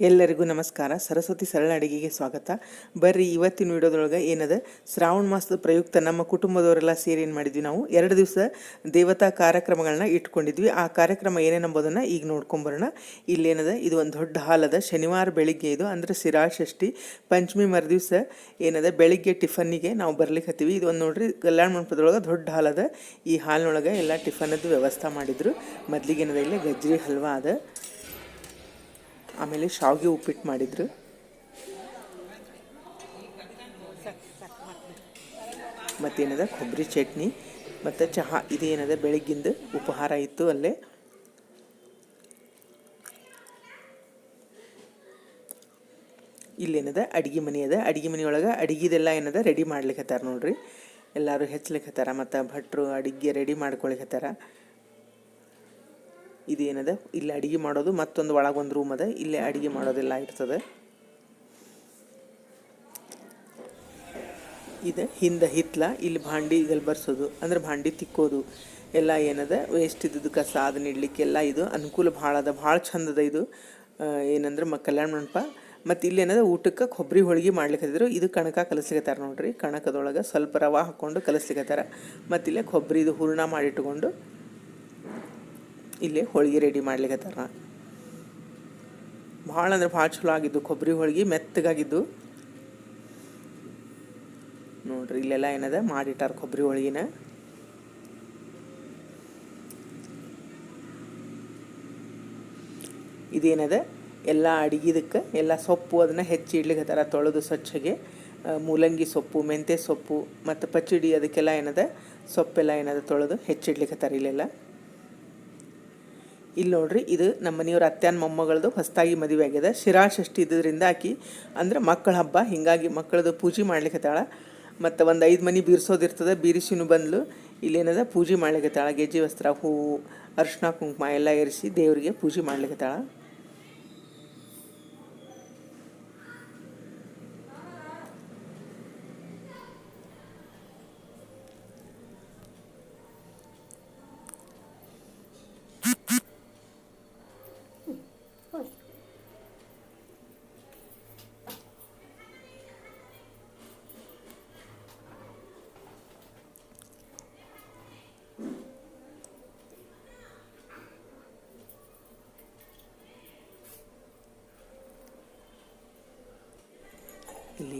ಎಲ್ಲರಿಗೂ ನಮಸ್ಕಾರ. ಸರಸ್ವತಿ ಸರಳ ಅಡಿಗೆಗೆ ಸ್ವಾಗತ. ಬರ್ರಿ, ಇವತ್ತಿನ ವಿಡಿಯೋದೊಳಗೆ ಏನದ? ಶ್ರಾವಣ ಮಾಸದ ಪ್ರಯುಕ್ತ ನಮ್ಮ ಕುಟುಂಬದವರೆಲ್ಲ ಸೇರಿ ಏನು ಮಾಡಿದ್ವಿ ನಾವು? ಎರಡು ದಿವಸ ದೇವತಾ ಕಾರ್ಯಕ್ರಮಗಳನ್ನ ಇಟ್ಕೊಂಡಿದ್ವಿ. ಆ ಕಾರ್ಯಕ್ರಮ ಏನೇನಂಬೋದನ್ನು ಈಗ ನೋಡ್ಕೊಂಬರೋಣ ಇಲ್ಲೇನದ ಇದು ಒಂದು ದೊಡ್ಡ ಹಾಲದ ಶನಿವಾರ ಬೆಳಿಗ್ಗೆ ಇದು. ಅಂದ್ರೆ ಸಿರಾ ಷಷ್ಠಿ ಪಂಚಮಿ ಮರುದಿವ್ಸ ಏನದ? ಬೆಳಿಗ್ಗೆ ಟಿಫನ್ನಿಗೆ ನಾವು ಬರ್ಲಿಕ್ಕೆ ಹತ್ತೀವಿ. ಇದು ಒಂದು ನೋಡ್ರಿ, ಕಲ್ಯಾಣ ಮಂಟಪದೊಳಗೆ ದೊಡ್ಡ ಹಾಲದ ಈ ಹಾಲಿನೊಳಗೆ ಎಲ್ಲ ಟಿಫನ್ನದ್ದು ವ್ಯವಸ್ಥೆ ಮಾಡಿದ್ರು. ಮೊದಲಿಗೆ ಏನದ? ಇಲ್ಲಿ ಗಜ್ಜರಿ ಹಲ್ವಾ ಅದ. ಆಮೇಲೆ ಶಾವಿಗೆ ಉಪ್ಪಿಟ್ಟು ಮಾಡಿದ್ರು. ಮತ್ತೇನದ? ಕೊಬ್ಬರಿ ಚಟ್ನಿ. ಮತ್ತು ಚಹಾ, ಇದೇನದ? ಬೆಳಗ್ಗಿಂದ ಉಪಹಾರ ಇತ್ತು ಅಲ್ಲೇ. ಇಲ್ಲೇನದ? ಅಡುಗೆ ಮನೆ ಅದ. ಅಡುಗೆ ಮನೆಯೊಳಗೆ ಅಡುಗೆದೆಲ್ಲ ಏನದ? ರೆಡಿ ಮಾಡ್ಲಿಕ್ಕೆ ಹತ್ತಾರ ನೋಡ್ರಿ. ಎಲ್ಲರೂ ಹೆಚ್ಚಲಿಕ್ಕತ್ತಾರ ಮತ್ತು ಭಟ್ರು ಅಡುಗೆ ರೆಡಿ ಮಾಡ್ಕೊಳಿಕತ್ತಾರ ಇದೇನದ ಇಲ್ಲಿ ಅಡಿಗೆ ಮಾಡೋದು, ಮತ್ತೊಂದು ಒಳಗೊಂದು ರೂಮ್ ಅದ, ಇಲ್ಲಿ ಅಡುಗೆ ಮಾಡೋದೆಲ್ಲ ಇರ್ತದೆ. ಇದು ಹಿಂದೆ ಹಿತ್ಲ, ಇಲ್ಲಿ ಭಾಂಡಿ ಬರ್ಸೋದು, ಅಂದ್ರೆ ಭಾಂಡಿ ತಿಕ್ಕೋದು. ಎಲ್ಲ ಏನದ? ವೇಸ್ಟ್ ಇದ್ದದ್ದು ಕಸ, ಅದನ್ನ ಇಡ್ಲಿಕ್ಕೆಲ್ಲ ಇದು, ಅನುಕೂಲ ಭಾಳ ಅದ, ಭಾಳ ಚಂದದ ಇದು. ಏನಂದ್ರೆ ಮ, ಕಲ್ಯಾಣ ಮಂಟಪ. ಮತ್ತು ಇಲ್ಲಿ ಏನದ? ಊಟಕ್ಕೆ ಕೊಬ್ಬರಿ ಹೋಳಿಗೆ ಮಾಡ್ಲಿಕ್ಕತ್ತಿದ್ರು ಇದು ಕಣಕ ಕಲಸ್ಲಿಕತ್ತಾರ ನೋಡ್ರಿ, ಕಣಕದೊಳಗೆ ಸ್ವಲ್ಪ ರವೆ ಹಾಕ್ಕೊಂಡು ಕಲಸ್ಲಿಕತ್ತಾರ ಮತ್ತು ಇಲ್ಲೇ ಕೊಬ್ಬರಿದು ಹೂರ್ಣ ಮಾಡಿಟ್ಕೊಂಡು ಇಲ್ಲೇ ಹೋಳಿಗೆ ರೆಡಿ ಮಾಡ್ಲಿಕ್ಕತ್ತಾರ ಭಾಳ ಅಂದ್ರೆ ಭಾಳ ಚಲೋ ಆಗಿದ್ದು, ಕೊಬ್ಬರಿ ಹೋಳಿಗೆ ಮೆತ್ತಗಾಗಿದ್ದು. ನೋಡ್ರಿ, ಇಲ್ಲೆಲ್ಲ ಏನದ? ಮಾಡಿಟ್ಟಾರ ಕೊಬ್ಬರಿ ಹೋಳಿಗೆನ. ಇದೇನದ? ಎಲ್ಲ ಅಡಿಗಿದಕ್ಕೆ ಎಲ್ಲ ಸೊಪ್ಪು ಅದನ್ನು ಹೆಚ್ಚಿ ಇಡ್ಲಿಕತ್ತಾರ, ತೊಳೆದು ಸ್ವಚ್ಛಗೆ. ಮೂಲಂಗಿ ಸೊಪ್ಪು, ಮೆಂತ್ಯ ಸೊಪ್ಪು, ಮತ್ತು ಪಚ್ಚಡಿ ಅದಕ್ಕೆಲ್ಲ ಏನದ? ಸೊಪ್ಪೆಲ್ಲ ಏನದ ತೊಳೆದು ಹೆಚ್ಚಿಡ್ಲಿಕತ್ತಾರ ಇಲ್ಲೆಲ್ಲ. ಇಲ್ಲಿ ನೋಡ್ರಿ, ಇದು ನಮ್ಮ ಮನೆಯವ್ರ ಅತ್ಯಾನ ಮೊಮ್ಮಗಳದು ಹೊಸದಾಗಿ ಮದುವೆ ಆಗಿದೆ. ಶಿರಾ ಷಷ್ಠಿ ಇದ್ದಿದ್ರಿಂದ ಆಕಿ, ಅಂದ್ರೆ ಮಕ್ಕಳ ಹಬ್ಬ, ಹಿಂಗಾಗಿ ಮಕ್ಕಳದು ಪೂಜೆ ಮಾಡ್ಲಿಕ್ಕತ್ತಾಳ ಮತ್ತು ಒಂದು ಐದು ಮನೆ ಬೀರ್ಸೋದಿರ್ತದೆ, ಬೀರಿಸಿನೂ ಬಂದ್ಲು. ಇಲ್ಲೇನದ, ಪೂಜೆ ಮಾಡ್ಲಿಕ್ಕತ್ತಾಳ ಗೆಜ್ಜೆ, ವಸ್ತ್ರ, ಹೂವು ಅರ್ಶಿನ ಕುಂಕುಮ ಎಲ್ಲ ಇರಿಸಿ ದೇವರಿಗೆ ಪೂಜೆ ಮಾಡ್ಲಿಕ್ಕತ್ತಾಳ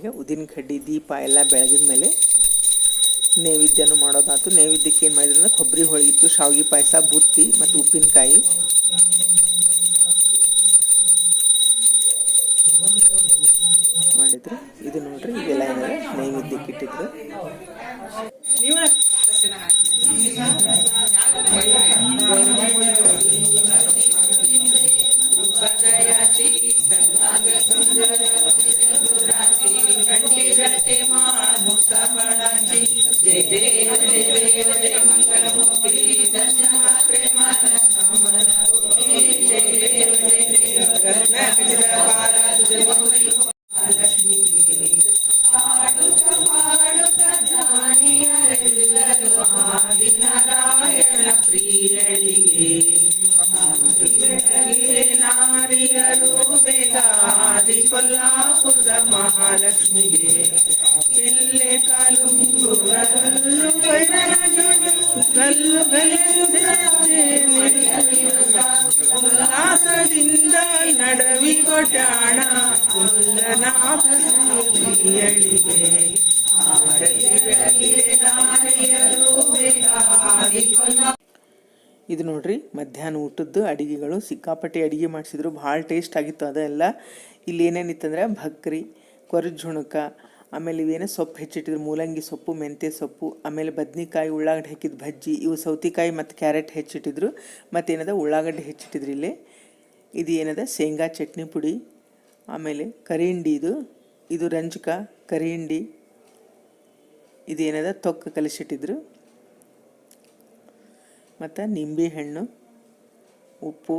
ಇಲ್ಲಿಗ ಉದ್ದಿನ ಕಡ್ಡಿ, ದೀಪ ಎಲ್ಲ ಬೆಳಗಿದ ಮೇಲೆ ನೈವೇದ್ಯನೂ ಮಾಡೋದಾಯ್ತು. ನೈವೇದ್ಯಕ್ಕೆ ಏನು ಮಾಡಿದ್ರು ಅಂದರೆ ಕೊಬ್ಬರಿ ಹೋಳಿಗಿತ್ತು ಶಾವಿಗೆ ಪಾಯಸ, ಬುತ್ತಿ ಮತ್ತು ಉಪ್ಪಿನಕಾಯಿ. ಮಾಡಿದ್ರು. ಇದು ನೋಡ್ರಿ, ಇದೆಲ್ಲ ಏನಾರ ನೈವೇದ್ಯಕ್ಕೆ ಇಟ್ಟಿದ್ರು. ಕೊಲ್ಲಾಪುರದ ಮಹಾಲಕ್ಷ್ಮಿಗೆ. ಪಿಲ್ಲೆ ಕಾಲುಂಗುರಲ್ಲು ಕಲ್ಲು ಉಲ್ಲಾಸದಿಂದ ನಡವಿ ಕೊಟ್ಟಾಣ ಉಲ್ಲನಾಥಿಯಳಿಗೆ ಇದು ನೋಡ್ರಿ, ಮಧ್ಯಾಹ್ನ ಊಟದ್ದು ಅಡಿಗೆಗಳು ಸಿಕ್ಕಾಪಟ್ಟೆ ಅಡಿಗೆ ಮಾಡಿಸಿದ್ರು. ಭಾಳ ಟೇಸ್ಟ್ ಆಗಿತ್ತು ಅದೆಲ್ಲ. ಇಲ್ಲಿ ಏನೇನಿತ್ತಂದ್ರೆ ಭಕ್ರಿ, ಕೊರಜುಣಕ ಜುಣಕ ಆಮೇಲೆ ಇವೇನೋ ಸೊಪ್ಪು ಹೆಚ್ಚಿಟ್ಟಿದ್ರು, ಮೂಲಂಗಿ ಸೊಪ್ಪು, ಮೆಂತ್ಯ ಸೊಪ್ಪು, ಆಮೇಲೆ ಬದ್ನಿಕಾಯಿ, ಉಳ್ಳಾಗಡ್ಡೆ ಹಾಕಿದ ಭಜ್ಜಿ ಇವು ಸೌತಿಕಾಯಿ ಮತ್ತು ಕ್ಯಾರೆಟ್ ಹೆಚ್ಚಿಟ್ಟಿದ್ರು ಮತ್ತೇನದ ಉಳ್ಳಾಗಡ್ಡೆ ಹೆಚ್ಚಿಟ್ಟಿದ್ರು ಇಲ್ಲಿ. ಇದು ಏನದ? ಶೇಂಗಾ ಚಟ್ನಿ ಪುಡಿ, ಆಮೇಲೆ ಕರಿಹಿಂಡಿ ಇದು ಇದು ರಂಜಕ, ಕರಿಹಿಂಡಿ, ಇದು ಏನದ? ತೊಕ್ಕ ಕಲಿಸಿಟ್ಟಿದ್ರು. ಮತ್ತು ನಿಂಬೆ ಹಣ್ಣು, ಉಪ್ಪು.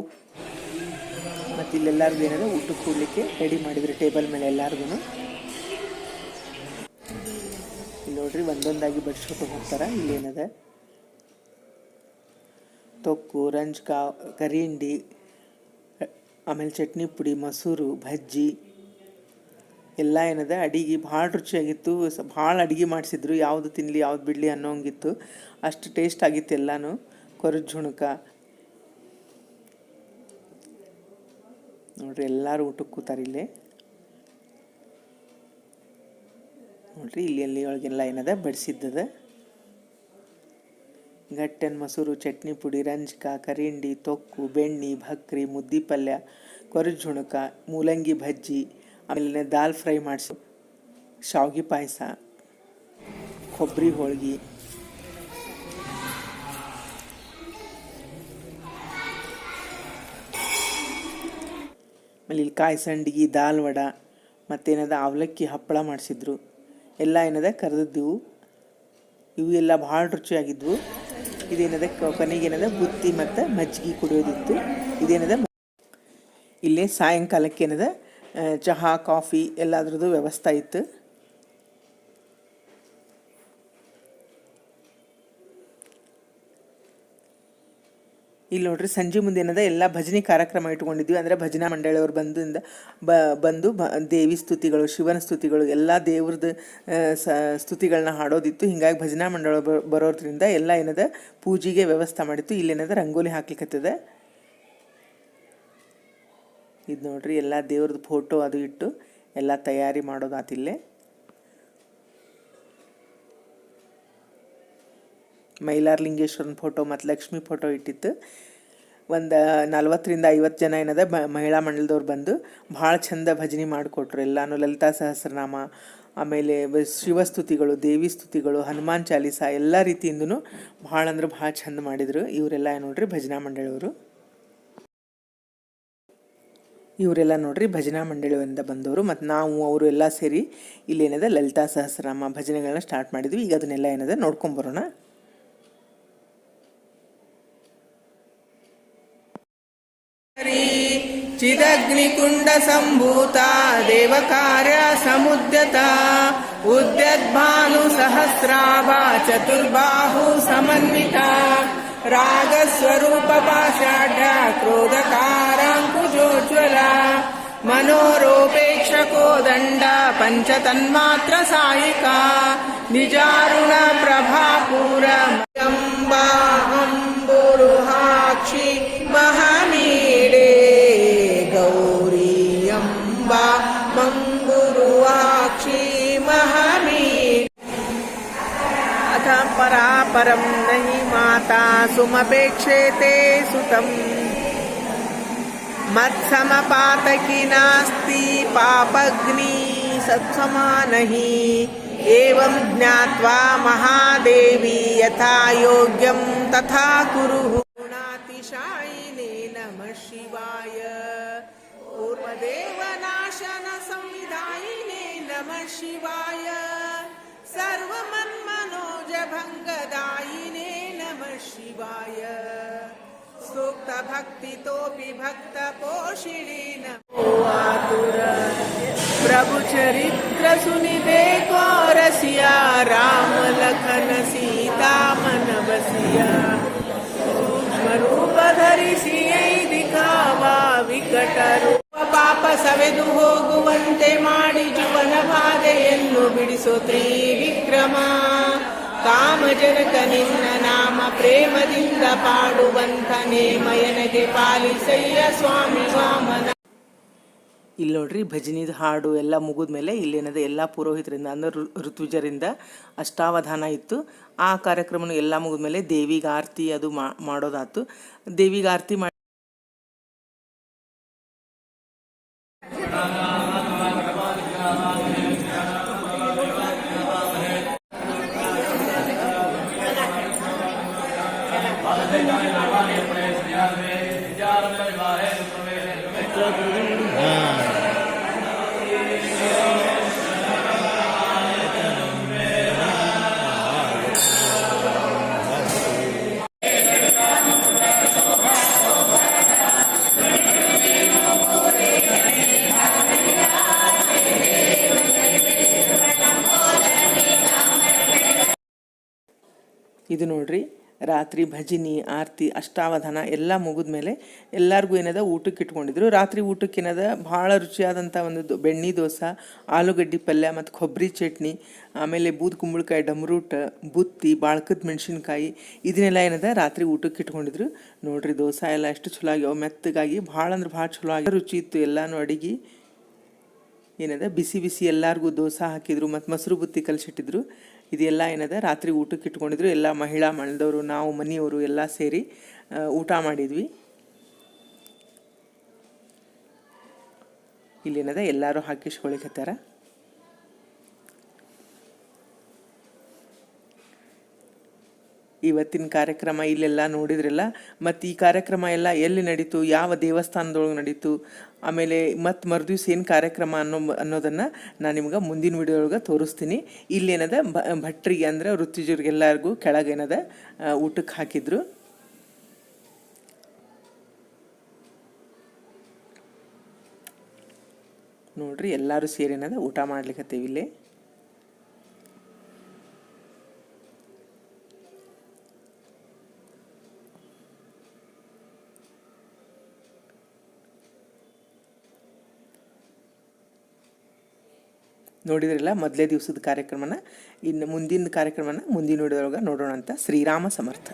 ಮತ್ತು ಇಲ್ಲೆಲ್ಲರಿಗೂ ಏನಿದೆ ಊಟಕ್ಕೆ ಕೂಡಲಿಕ್ಕೆ ರೆಡಿ ಮಾಡಿದ್ರು ಟೇಬಲ್ ಮೇಲೆ ಎಲ್ಲರಿಗೂ ಇಲ್ಲಿ ನೋಡ್ರಿ ಒಂದೊಂದಾಗಿ ಬಡ್ಸ್ಕೊಟ್ಟು ಹೋಗ್ತಾರ, ಇಲ್ಲೇನದ? ತೊಕ್ಕು ರಂಜ್ಕ ಕರಿಂಡಿ, ಆಮೇಲೆ ಚಟ್ನಿ ಪುಡಿ, ಮೊಸರು ಭಜ್ಜಿ ಎಲ್ಲ ಏನದ? ಅಡಿಗೆ ಭಾಳ ರುಚಿಯಾಗಿತ್ತು ಭಾಳ ಅಡಿಗೆ ಮಾಡಿಸಿದ್ರು, ಯಾವುದು ತಿನ್ನಲಿ ಯಾವ್ದು ಬಿಡಲಿ ಅನ್ನೋಂಗಿತ್ತು. ಅಷ್ಟು ಟೇಸ್ಟ್ ಆಗಿತ್ತು ಎಲ್ಲನೂ. ಕೊರಜ್ ಜುಣಕ ನೋಡ್ರಿ, ಎಲ್ಲರೂ ಊಟಕ್ಕೆ ಕೂತಾರೆ ಇಲ್ಲಿ. ನೋಡ್ರಿ ಇಲ್ಲಿ ಅಲ್ಲಿ ಒಳಗೆಲ್ಲ ಏನದ? ಬಡಿಸಿದ್ದದ. ಗಟ್ಟನ್ ಮೊಸರು, ಚಟ್ನಿ ಪುಡಿ, ರಂಜಕ, ಕರಿಂಡಿ, ತೊಕ್ಕು, ಬೆಣ್ಣಿ, ಭಕ್ರಿ, ಮುದ್ದಿ ಪಲ್ಯ, ಕೊರಜ್ ಜುಣಕ, ಮೂಲಂಗಿ ಭಜ್ಜಿ ಆಮೇಲೆ ದಾಲ್ ಫ್ರೈ ಮಾಡಿಸು, ಶಾವ್ಗೆ ಪಾಯಸ ಕೊಬ್ಬರಿ ಹೋಳ್ಗೆ. ಆಮೇಲೆ ಇಲ್ಲಿ ಕಾಯಿ ಸಂಡಿಗೆ, ದಾಲ್ ವಡ, ಮತ್ತೇನದ ಅವಲಕ್ಕಿ ಹಪ್ಪಳ ಮಾಡಿಸಿದ್ರು. ಎಲ್ಲ ಏನದ ಕರೆದಿದ್ದೆವು. ಇವು ಎಲ್ಲ ಭಾಳ ರುಚಿಯಾಗಿದ್ವು. ಇದೇನದ ಕೊನೆಗೇನದ ಬುತ್ತಿ ಮತ್ತು ಮಜ್ಜಿಗೆ ಕುಡಿಯೋದಿತ್ತು. ಇದೇನದ ಇಲ್ಲೇ ಸಾಯಂಕಾಲಕ್ಕೆ ಏನದ ಚಹಾ, ಕಾಫಿ ಎಲ್ಲದ್ರದ್ದು ವ್ಯವಸ್ಥೆ ಇತ್ತು. ಇಲ್ಲಿ ನೋಡ್ರಿ ಸಂಜೆ ಮುಂದೆ ಏನದ ಎಲ್ಲ ಭಜನೆ ಕಾರ್ಯಕ್ರಮ ಇಟ್ಕೊಂಡಿದ್ವಿ. ಅಂದರೆ ಭಜನಾ ಮಂಡಳಿಯವರು ಬಂದಿಂದ ಬ, ಬಂದು ಬ, ದೇವಿ ಸ್ತುತಿಗಳು, ಶಿವನ ಸ್ತುತಿಗಳು, ಎಲ್ಲ ದೇವ್ರದ್ದು ಸ ಸ್ತುತಿಗಳನ್ನ ಹಾಡೋದಿತ್ತು. ಹಿಂಗಾಗಿ ಭಜನಾ ಮಂಡಳ ಬರೋದ್ರಿಂದ ಎಲ್ಲ ಏನದ, ಪೂಜೆಗೆ ವ್ಯವಸ್ಥೆ ಮಾಡಿತ್ತು. ಇಲ್ಲೇನದ ರಂಗೋಲಿ ಹಾಕ್ಲಿಕ್ಕತ್ತದ ಇದು ನೋಡ್ರಿ ಎಲ್ಲ ದೇವ್ರದ್ದು ಫೋಟೋ ಅದು ಇಟ್ಟು ಎಲ್ಲ ತಯಾರಿ ಮಾಡೋದಾತಿಲ್ಲೇ ಮೈಲಾರಲಿಂಗೇಶ್ವರನ ಫೋಟೋ ಮತ್ತು ಲಕ್ಷ್ಮಿ ಫೋಟೋ ಇಟ್ಟಿತ್ತು. ಒಂದು ನಲ್ವತ್ತರಿಂದ ಐವತ್ತು ಜನ ಏನದ ಬ ಮಹಿಳಾ ಮಂಡಲದವ್ರು ಬಂದು ಭಾಳ ಚಂದ ಭಜನೆ ಮಾಡಿಕೊಟ್ರು. ಎಲ್ಲಾನು ಲಲಿತಾ ಸಹಸ್ರನಾಮ, ಆಮೇಲೆ ಶಿವಸ್ತುತಿಗಳು, ದೇವಿ ಸ್ತುತಿಗಳು, ಹನುಮಾನ್ ಚಾಲೀಸ ಎಲ್ಲ ರೀತಿಯಿಂದನು ಭಾಳ ಅಂದ್ರೆ ಭಾಳ ಚಂದ ಮಾಡಿದರು. ಇವರೆಲ್ಲ ನೋಡ್ರಿ ಭಜನಾ ಮಂಡಳಿಯವರು. ಇವರೆಲ್ಲ ನೋಡ್ರಿ ಭಜನಾ ಮಂಡಳಿಯಿಂದ ಬಂದವರು. ಮತ್ತು ನಾವು, ಅವರು ಎಲ್ಲ ಸೇರಿ ಇಲ್ಲೇನದ ಲಲಿತಾ ಸಹಸ್ರನಾಮ ಭಜನೆಗಳನ್ನ ಸ್ಟಾರ್ಟ್ ಮಾಡಿದ್ವಿ. ಈಗ ಅದನ್ನೆಲ್ಲ ಏನದ ನೋಡ್ಕೊಂಬರೋಣ चिदग्निकुण्डसम्भूता देवकार्या समुद्यता उद्यद्भानुसहस्राभा चतुर्बाहु समन्विता रागस्वरूपपाषाढ्या क्रोधकाराङ्कुजोज्ज्वला मनोरोपेक्षको दण्डा पञ्चतन्मात्रसायिका निजारुणप्रभापूरम्बाहम् अथ परापरं नहि माता सुमपेक्षेते सुतम्। मत्समपातकी नास्ति, पापग्नि सत्समानहि एवं ज्ञात्वा महादेवी यथा योग्यं तथा कुरुः। गुणातिशायिने नमः शिवाय। पूर्वदेवनाशन संविधायिने नमः शिवाय। भङ्गदायिने नमः शिवाय सूक्तभक्तितोऽपि भक्तपोषिणे नमो आतुर प्रभुचरित्रसुनिधे कोरसिया रामलखन सीतामनवसिया सूक्ष्मरूपधरिसियै दिखावा विकटरू ಪಾಪ ಸವೆದು ಹೋಗುವಂತೆ ಮಾಡಿ ಜುವನ ಬಾಧೆಯನ್ನು ಬಿಡಿಸೋ ತ್ರೀವಿಕ್ರಮ ಕಾಮಜನಕ ನಿನ್ನ ನಾಮ ಪ್ರೇಮದಿಂದ ಪಾಡುವಂತ ನೇಮಯನಗೆ ಪಾಲಿಸಯ್ಯ ಸ್ವಾಮಿ ವಾಮನ. ಇಲ್ಲಿ ನೋಡ್ರಿ ಭಜನಿದ ಹಾಡು ಎಲ್ಲ ಮುಗಿದ್ಮೇಲೆ ಇಲ್ಲೇನದ ಎಲ್ಲ ಪುರೋಹಿತರಿಂದ, ಅಂದ್ರೆ ಋತುಜರಿಂದ ಅಷ್ಟಾವಧಾನ ಇತ್ತು. ಆ ಕಾರ್ಯಕ್ರಮನು ಎಲ್ಲ ಮುಗಿದ್ಮೇಲೆ ದೇವಿಗೆ ಆರತಿ ಅದು ಮಾಡೋದಾತು. ದೇವಿಗೆ ಆರತಿ ಇದು ನೋಡ್ರಿ, ರಾತ್ರಿ ಭಜಿನಿ, ಆರತಿ, ಅಷ್ಟಾವಧಾನ ಎಲ್ಲ ಮುಗಿದ್ಮೇಲೆ ಎಲ್ಲರಿಗೂ ಏನದ ಊಟಕ್ಕೆ ಇಟ್ಕೊಂಡಿದ್ರು. ರಾತ್ರಿ ಊಟಕ್ಕೆ ಏನದ ಭಾಳ ರುಚಿಯಾದಂಥ ಒಂದು ಬೆಣ್ಣೆ ದೋಸೆ, ಆಲೂಗಡ್ಡೆ ಪಲ್ಯ ಮತ್ತು ಕೊಬ್ಬರಿ ಚಟ್ನಿ, ಆಮೇಲೆ ಬೂದ್ ಕುಂಬಳಕಾಯಿ ಡಮ್ರೂಟ, ಬುತ್ತಿ, ಬಾಳ್ಕದ ಮೆಣಸಿನ್ಕಾಯಿ, ಇದನ್ನೆಲ್ಲ ಏನದ ರಾತ್ರಿ ಊಟಕ್ಕೆ ಇಟ್ಕೊಂಡಿದ್ರು. ನೋಡ್ರಿ ದೋಸೆ ಎಲ್ಲ ಎಷ್ಟು ಚಲೋ ಆಗ್ಯಾವ ಮೆತ್ತಗಾಗಿ ಭಾಳ ಅಂದ್ರೆ ಭಾಳ ಚಲೋ ಆಗಿ ರುಚಿ ಇತ್ತು. ಎಲ್ಲಾನು ಅಡಿಗೆ ಏನದ, ಬಿಸಿ ಬಿಸಿ ಎಲ್ಲರಿಗೂ ದೋಸೆ ಹಾಕಿದ್ರು, ಮತ್ತು ಮೊಸರು ಬುತ್ತಿ ಕಲಿಸಿಟ್ಟಿದ್ರು. ಇದೆಲ್ಲ ಏನಿದೆ? ರಾತ್ರಿ ಊಟಕ್ಕೆ ಇಟ್ಕೊಂಡಿದ್ರು, ಎಲ್ಲ ಮಹಿಳಾ ಮಣದವರು ನಾವು ಮನೆಯವರು ಎಲ್ಲ ಸೇರಿ ಊಟ ಮಾಡಿದ್ವಿ. ಇಲ್ಲೇನದ ಎಲ್ಲರೂ ಹಾಕಿಸ್ಕೊಳಿಕತ್ತಾರ ಇವತ್ತಿನ ಕಾರ್ಯಕ್ರಮ ಇಲ್ಲೆಲ್ಲ ನೋಡಿದ್ರಲ್ಲ, ಮತ್ತು ಈ ಕಾರ್ಯಕ್ರಮ ಎಲ್ಲ ಎಲ್ಲಿ ನಡೀತು, ಯಾವ ದೇವಸ್ಥಾನದೊಳಗೆ ನಡೀತು, ಆಮೇಲೆ ಮತ್ತು ಮರುದಿವ್ಸ ಏನು ಕಾರ್ಯಕ್ರಮ ಅನ್ನೋ ಅನ್ನೋದನ್ನು ನಾನು ನಿಮ್ಗೆ ಮುಂದಿನ ವಿಡಿಯೋದೊಳಗೆ ತೋರಿಸ್ತೀನಿ. ಇಲ್ಲೇನದ ಭಟ್ರಿಗೆ ಅಂದ್ರೆ ವೃತ್ತಿಜರಿಗೆಲ್ಲರಿಗೂ ಕೆಳಗೇನದ ಊಟಕ್ಕೆ ಹಾಕಿದ್ರು. ನೋಡ್ರಿ ಎಲ್ಲರೂ ಸೇರಿ ಏನದ ಊಟ ಮಾಡ್ಲಿಕ್ಕತ್ತೀವಿ ಇಲ್ಲೇ. ನೋಡಿದ್ರಲ್ಲ ಮೊದಲೇ ದಿವಸದ ಕಾರ್ಯಕ್ರಮನ ಇನ್ನು ಮುಂದಿನ ಕಾರ್ಯಕ್ರಮನ ಮುಂದಿನ ವಿಡಿಯೋದೊಳಗೆ ನೋಡೋಣ ಅಂತ ಶ್ರೀರಾಮ ಸಮರ್ಥ.